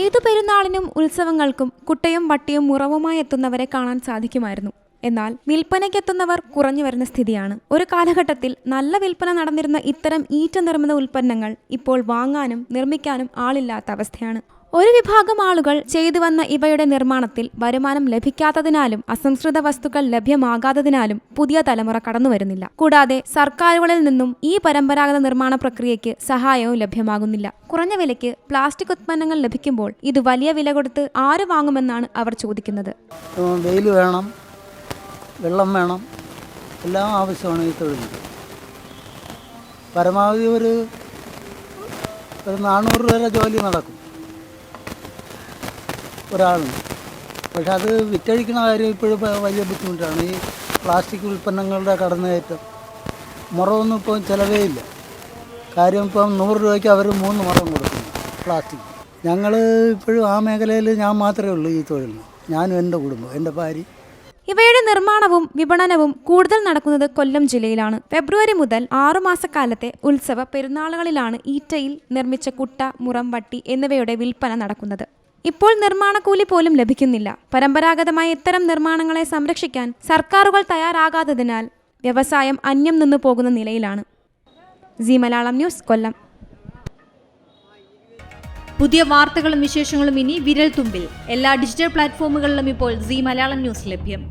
ഏതു പെരുന്നാളിനും ഉത്സവങ്ങൾക്കും കുട്ടയും വട്ടിയും മുറവുമായി എത്തുന്നവരെ കാണാൻ സാധിക്കുമായിരുന്നു. എന്നാൽ വിൽപ്പനയ്ക്കെത്തുന്നവർ കുറഞ്ഞു വരുന്ന സ്ഥിതിയാണ്. ഒരു കാലഘട്ടത്തിൽ നല്ല വിൽപ്പന നടന്നിരുന്ന ഇത്തരം ഈറ്റ നിർമ്മിത ഉൽപ്പന്നങ്ങൾ ഇപ്പോൾ വാങ്ങാനും നിർമ്മിക്കാനും ആളില്ലാത്ത അവസ്ഥയാണ്. ഒരു വിഭാഗം ആളുകൾ ചെയ്തു വന്ന ഇവയുടെ നിർമ്മാണത്തിൽ വരുമാനം ലഭിക്കാത്തതിനാലും അസംസ്കൃത വസ്തുക്കൾ ലഭ്യമാകാത്തതിനാലും പുതിയ തലമുറ കടന്നു വരുന്നില്ല. കൂടാതെ സർക്കാരുകളിൽ നിന്നും ഈ പരമ്പരാഗത നിർമ്മാണ പ്രക്രിയയ്ക്ക് സഹായവും ലഭ്യമാകുന്നില്ല. കുറഞ്ഞ വിലയ്ക്ക് പ്ലാസ്റ്റിക് ഉത്പന്നങ്ങൾ ലഭിക്കുമ്പോൾ ഇത് വലിയ വില കൊടുത്ത് ആര് വാങ്ങുമെന്നാണ് അവർ ചോദിക്കുന്നത്. വെയിൽ വേണം വെള്ളം വേണം എല്ലാം ആവശ്യമാണ് ഈ തൊഴിൽ പരമാവധി ഒരു നാനൂറ് വരെ ജോലി നടക്കും. ഒരാളിന് പക്ഷെ അത് വിറ്റഴിക്കുന്ന കാര്യം ഇപ്പോഴും വലിയ ബുദ്ധിമുട്ടാണ്. ഈ പ്ലാസ്റ്റിക് ഉൽപ്പന്നങ്ങളുടെ കടന്നുകയറ്റം മുറമൊന്നും ഇപ്പോൾ ചിലവേ ഇല്ല കാര്യം ഇപ്പം നൂറ് രൂപയ്ക്ക് അവർ മൂന്ന് മുറം കൊടുക്കുന്നു പ്ലാസ്റ്റിക്. ഞങ്ങൾ ഇപ്പോഴും ആ മേഖലയിൽ ഞാൻ മാത്രമേ ഉള്ളൂ ഈ തൊഴിലിന്. ഞാനും എന്റെ കുടുംബം എന്റെ ഭാര്യ. ഇവയുടെ നിർമ്മാണവും വിപണനവും കൂടുതൽ നടക്കുന്നത് കൊല്ലം ജില്ലയിലാണ്. ഫെബ്രുവരി മുതൽ ആറുമാസക്കാലത്തെ ഉത്സവ പെരുന്നാളുകളിലാണ് ഈറ്റയിൽ നിർമ്മിച്ച കുട്ട മുറം വട്ടി എന്നിവയുടെ വിൽപ്പന നടക്കുന്നത്. ഇപ്പോൾ നിർമ്മാണക്കൂലി പോലും ലഭിക്കുന്നില്ല. പരമ്പരാഗതമായ ഇത്തരം നിർമ്മാണങ്ങളെ സംരക്ഷിക്കാൻ സർക്കാരുകൾ തയ്യാറാകാത്തതിനാൽ വ്യവസായം അന്യം നിന്നു പോകുന്ന നിലയിലാണ്. Zee Malayalam news Kollam. പുതിയ വാർത്തകളും വിശേഷങ്ങളും ഇനി വിരൽ തുമ്പിൽ എല്ലാ ഡിജിറ്റൽ പ്ലാറ്റ്ഫോമുകളിലും ഇപ്പോൾ സി മലയാളം ന്യൂസ് ലഭ്യം.